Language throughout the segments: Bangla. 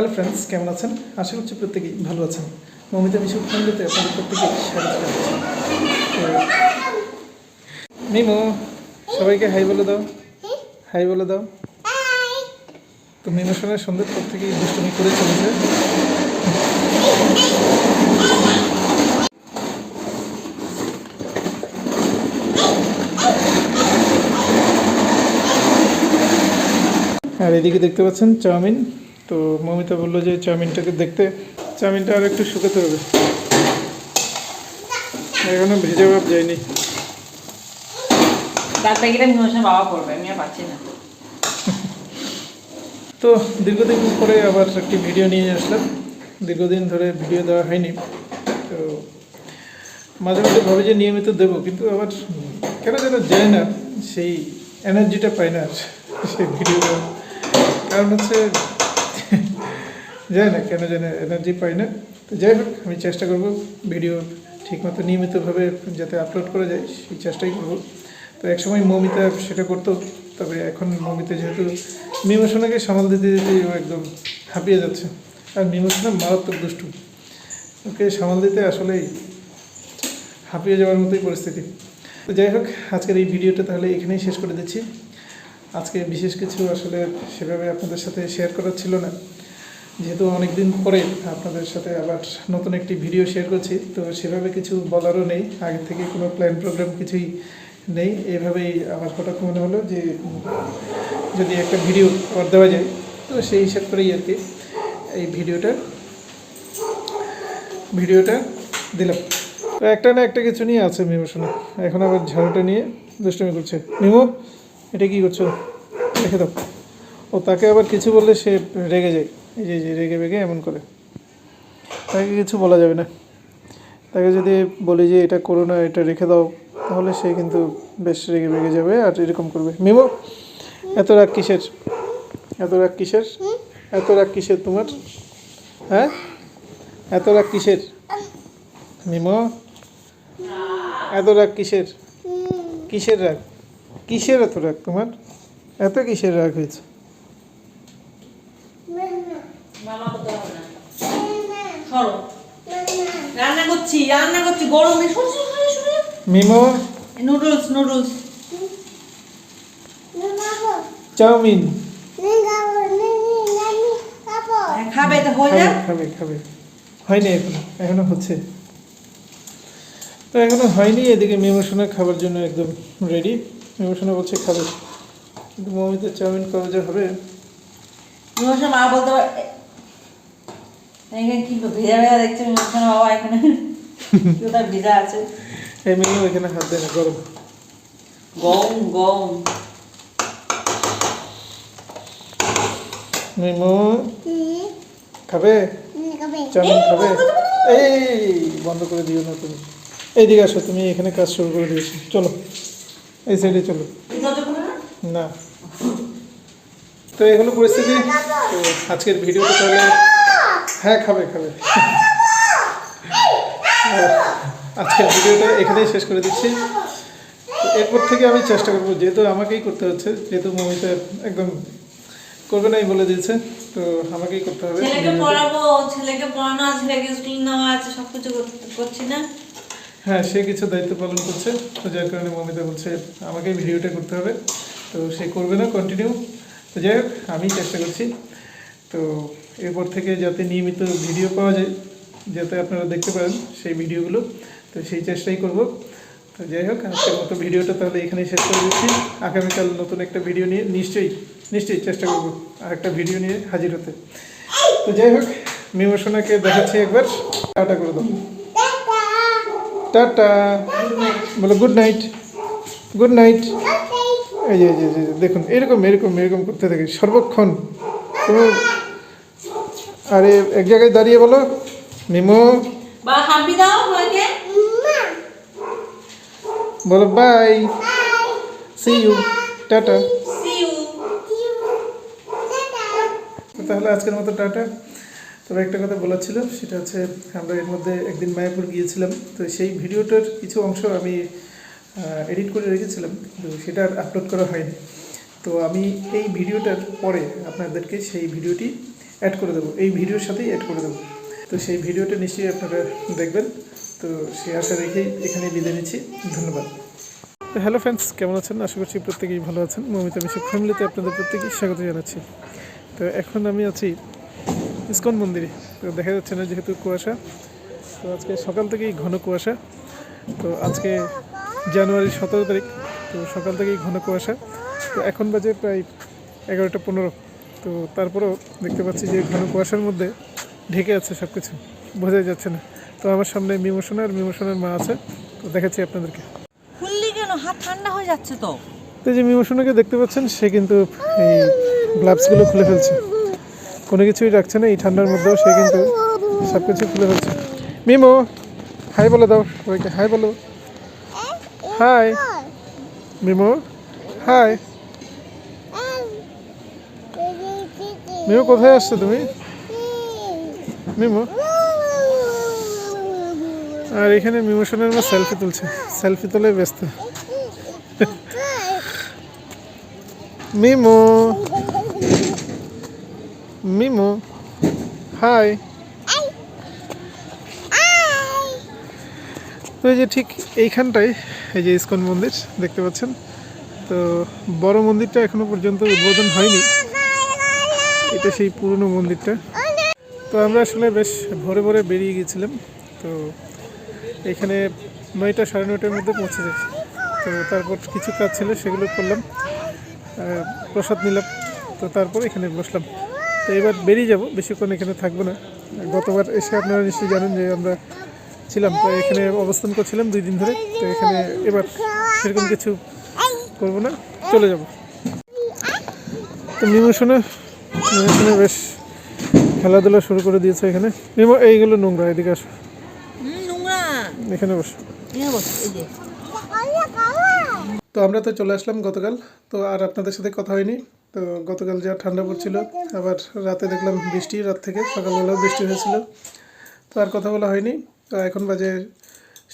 হ্যালো ফ্রেন্ডস কেমন আছেন? আশা করছি প্রত্যেকেই ভালো আছেন। মমিতা মিশু ফ্যামিলিতে আপনাদের প্রত্যেকেই স্বাগত জানাচ্ছি। মিমু, সবাইকে হাই বলে দাও। হাই বলে দাও। তো মিমু সোনার সন্ধ্যে প্রত্যেকেই দুষ্টুমি করে চলেছে। আর এদিকে দেখতে পাচ্ছেন চাউমিন। তো মমিতা বলল যে চাউমিনটাকে দেখতে চাউমিনটা আর একটু শুকাতে হবে। এখনও ভেজে ভাব যায়নি। তার প্যাকেটে মিমোশন বাবা করবে আমি আর পাচ্ছি না। তো দীর্ঘদিন পরে আবার একটি ভিডিও নিয়ে আসলাম। দীর্ঘদিন ধরে ভিডিও দেওয়া হয়নি। তো মাঝে মাঝে ভাবে যে নিয়মিত দেবো কিন্তু আবার কেন যেন যায় না সেই এনার্জিটা পাই না আর সেই ভিডিও। কারণ হচ্ছে যায় না কেন যেন এনার্জি পাই না। তো যাই হোক, আমি চেষ্টা করব ভিডিও ঠিকমতো নিয়মিতভাবে যাতে আপলোড করা যায়, সেই চেষ্টাই করব। তো একসময় মমিতা সেটা করতো, তবে এখন মমিতা যেহেতু মিমোশনাকে সামাল দিতে দিতে একদম হাঁপিয়ে যাচ্ছে। আর মিমোশনা মারাত্মক দুষ্টু। ওকে সামাল দিতে আসলেই হাঁপিয়ে যাওয়ার মতোই পরিস্থিতি। তো যাই হোক, আজকের এই ভিডিওটা তাহলে এখানেই শেষ করে দিচ্ছি। আজকে বিশেষ কিছু আসলে সেভাবে আপনাদের সাথে শেয়ার করার ছিল না। যেহেতু অনেক দিন পরে আপনাদের সাথে আবার নতুন একটি ভিডিও শেয়ার করছি, তো সেভাবে কিছু বলারও নেই। আগে থেকে কোনো প্ল্যান প্রোগ্রাম কিছুই নেই। এভাবেই আমার হঠাৎ মনে হলো যে, যদি একটা ভিডিও কর দেওয়া যায়, তো সেই হিসাব করেই আর কি এই ভিডিওটা ভিডিওটা দিলাম। তো একটা না একটা কিছু নিয়ে আছে মিমো শোনা। এখন আবার ঝাড়ুটা নিয়ে দুষ্টমি করছে। মিমো, এটা কি করছ? রেখে দাও। ও তাকে আবার কিছু বললে সে রেগে যায়। এই যে যে, রেগে বেগে এমন করে। তাকে কিছু বলা যাবে না। তাকে যদি বলি যে, এটা করো না, এটা রেখে দাও, তাহলে সে কিন্তু বেশ রেগে বেগে যাবে আর এরকম করবে। মিমো, এত রাগ কিসের? এত রাগ কিসের? এত রাগ কিসের তোমার? হ্যাঁ? এত রাগ কিসের? মিমো, এত রাগ কিসের? কিসের রাগ? কিসের এত রাগ তোমার? এত কিসের রাগ হয়েছে মামা করতে হবে না সরো রান্না করছি রান্না করছি গরমে। শুনে শুনে শুনে মিমো। Noodles noodles chowmein. খাবে তো হয়ে খাবে খাবে খাবে। হয়নি এখনও এখনও হচ্ছে। তো এখনও হয়নি এদিকে মেমোশোনা খাবার জন্য একদম রেডি মেমোশোনা বলছে খাবে। কিন্তু মমিতে চাউমিন কবে যে হবে? মিমোশন মা বলতে এখানে কি ভেজা ভেজা দেখছে মিমোশন বাবা এখানে কোথায় ভেজা আছে। হাত দেয় না গরম। গম গম। মেমো খাবে? চাউমিন খাবে? এই বন্ধ করে দিও না তুমি। এইদিকে আসো তুমি এখানে কাজ শুরু করে দিয়েছ। চলো এই সাইডে চলো। না। না। তো এগুলো পরিস্থিতি? তো আজকের ভিডিওটা তাহলে হ্যাঁ খাবে খাবে। আর আজকের ভিডিওটা এখানেই শেষ করে দিচ্ছি। এরপর থেকে আমি চেষ্টা করব যেহেতু আমাকেই করতে হচ্ছে যেহেতু মমিতা একদম করবে নাই বলে দিয়েছে তো আমাকেই করতে হবে। ছেলেকে পড়াবো ছেলেকে পড়ানো আছে ছেলেকে স্কুল নেওয়া আছে সব কিছু করছি না। হ্যাঁ সে কিছু দায়িত্ব পালন করছে তো যার কারণে মমিতা বলছে আমাকেই ভিডিওটা করতে হবে তো সে করবে না কন্টিনিউ তো যাই হোক আমি চেষ্টা করছি তো এরপর থেকে যাতে নিয়মিত ভিডিও পাওয়া যায় যাতে আপনারা দেখতে পারেন সেই ভিডিওগুলো তো সেই চেষ্টাই করব। তো যাই হোক আজকের মতো ভিডিওটা তাহলে এখানেই শেষ করে দিচ্ছি। আগামীকাল নতুন একটা ভিডিও নিয়ে নিশ্চয়ই নিশ্চয়ই চেষ্টা করব আর একটা ভিডিও নিয়ে হাজির হতে। তো যাই হোক মিমোশনাকে দেখাচ্ছি একবার। টাটা করে দাও। টাটা। বলো গুড নাইট। Good night. এই যে, দেখুন এরকম এরকম এরকম করতে থাকে সর্বক্ষণ। কোনো আরে এক জায়গায় দাঁড়িয়ে বলো। মিমো বা হাবি দাও তোমাকে বলো bye. See you tata. See you তাহলে আজকের মতো টাটা। তবে একটা কথা বলার ছিল সেটা হচ্ছে আমরা এর মধ্যে একদিন মায়াপুর গিয়েছিলাম। তো সেই ভিডিওটার কিছু অংশ আমি এডিট করে রেখেছিলাম কিন্তু সেটা আপলোড করা হয়নি। তো আমি এই ভিডিওটার পরে আপনাদেরকে সেই ভিডিওটি অ্যাড করে দেবো। এই ভিডিওর সাথেই অ্যাড করে দেবো। তো সেই ভিডিওটা নিশ্চয়ই আপনারা দেখবেন। তো সেই আশা রেখেই এখানে বিদায় নিচ্ছি। ধন্যবাদ। তো হ্যালো ফ্রেন্ডস কেমন আছেন? আশা করছি প্রত্যেকেই ভালো আছেন। মমিতা মিশুক ফ্যামিলিতে আপনাদের প্রত্যেকেই স্বাগত জানাচ্ছি। তো এখন আমি আছি ইস্কন মন্দিরে। তো দেখা যাচ্ছে না যেহেতু কুয়াশা। তো আজকে সকাল থেকেই ঘন কুয়াশা। তো আজকে জানুয়ারির সতেরো তারিখ। তো সকাল থেকেই ঘন কুয়াশা। তো এখন বাজে প্রায় এগারোটা পনেরো। তো তারপরেও দেখতে পাচ্ছি যে ঘন কুয়াশার মধ্যে ঢেকে আছে সব কিছু বোঝাই যাচ্ছে না। তো আমার সামনে মিমোশনা আর মিমোশনের মা আছে। তো দেখাচ্ছি আপনাদেরকে। খুললি কেন? হাত ঠান্ডা হয়ে যাচ্ছে তো। তো যে মিমোশনাকে দেখতে পাচ্ছেন সে কিন্তু এই গ্লাভসগুলো খুলে ফেলছে। কোনো কিছুই রাখছে না এই ঠান্ডার মধ্যেও সে কিন্তু সব কিছু খুলে ফেলছে। মিমো হাই বলে দাও ওইকে হাই বলো। হাই। MIMO hi. মিমো কোথায় আসছো তুমি? মিমো আর এখানে মিমোশনের মা সেলফি তুলছে। সেলফি তোলে ব্যস্ত। মিমো। মিমো। হাই তো এই যে ঠিক এইখানটায়, এই যে ইস্কন মন্দির, দেখতে পাচ্ছেন? তো বড় মন্দিরটা এখনও পর্যন্ত উদ্বোধন হয়নি। এটা সেই পুরনো মন্দিরটা। তো আমরা আসলে বেশ ভোরে ভোরে বেরিয়ে গিয়েছিলাম। তো এখানে নয়টা সাড়ে নয়টার মধ্যে পৌঁছে যাচ্ছি তো তারপর কিছু কাজ ছিল, সেগুলো করলাম। প্রসাদ নিলাম। তো তারপর এখানে বসলাম। তো এবার বেরিয়ে যাব। বেশিক্ষণ এখানে থাকব না। গতবার এসে আপনারা নিশ্চয়ই জানেন যে আমরা ছিলাম। তো এখানে অবস্থান করছিলাম দুই দিন ধরে। তো এখানে এবার সেরকম কিছু করব না। চলে যাব। তো মিমোশনে মিমোশনে বেশ খেলাধুলা শুরু করে দিয়েছে এখানে। এইগুলো নোংরা এদিকে আসো। নোংরা। এখানে বসো। বস তো আমরা তো চলে আসলাম গতকাল। তো আর আপনাদের সাথে কথা হয়নি। তো গতকাল যা ঠান্ডা পড়ছিল আবার রাতে দেখলাম বৃষ্টি রাত থেকে সকালবেলাও বৃষ্টি হয়েছিল। তো আর কথা বলা হয়নি। তো এখন বাজে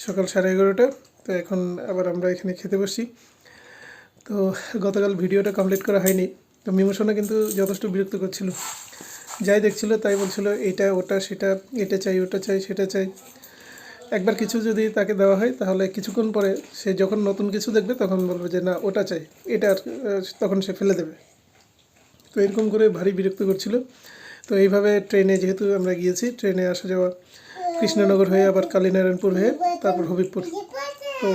সকাল সাড়ে এগারোটা। তো এখন আবার আমরা এখানে খেতে বসছি। তো গতকাল ভিডিওটা কমপ্লিট করা হয়নি। তো মিমোশনা কিন্তু যথেষ্ট বিরক্ত করছিল। যাই দেখছিল, তাই বলছিল, এটা, ওটা, সেটা, এটা চাই, ওটা চাই, সেটা চাই। একবার কিছু যদি তাকে দেওয়া হয়, তাহলে কিছুক্ষণ পরে সে যখন নতুন কিছু দেখবে, তখন বলবে যে, না, ওটা চাই। এটা তখন সে ফেলে দেবে। তো এরকম করে ভারী বিরক্ত করছিল। তো এইভাবে ট্রেনে যেহেতু আমরা গিয়েছি, ট্রেনে আসা যাওয়া, কৃষ্ণনগর হয়ে আবার কালীনারায়ণপুর হয়ে তারপর হবিবপুর। তো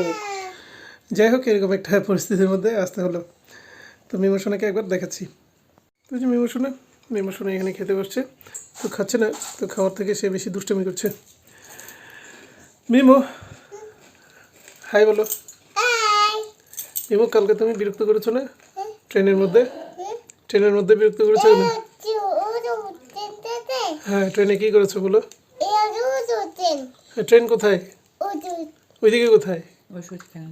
যাই হোক, এরকম একটা পরিস্থিতির মধ্যে আসতে হলো। তো মিমোশনাকে একবার দেখাচ্ছি। তো যে মিমোশনা মিমোশনা এখানে খেতে বসছে। তো খাচ্ছে না তো খাওয়ার থেকে সে বেশি দুষ্টমি করছে। মিমো হাই বলো। মিমো কালকে তুমি বিরক্ত করেছ না? ট্রেনের মধ্যে? ট্রেনের মধ্যে বিরক্ত করেছ না? হ্যাঁ ট্রেনে কি করেছ বলো? হ্যাঁ, ট্রেন কোথায়? ওইদিকে কোথায়? ওই সুচ কেন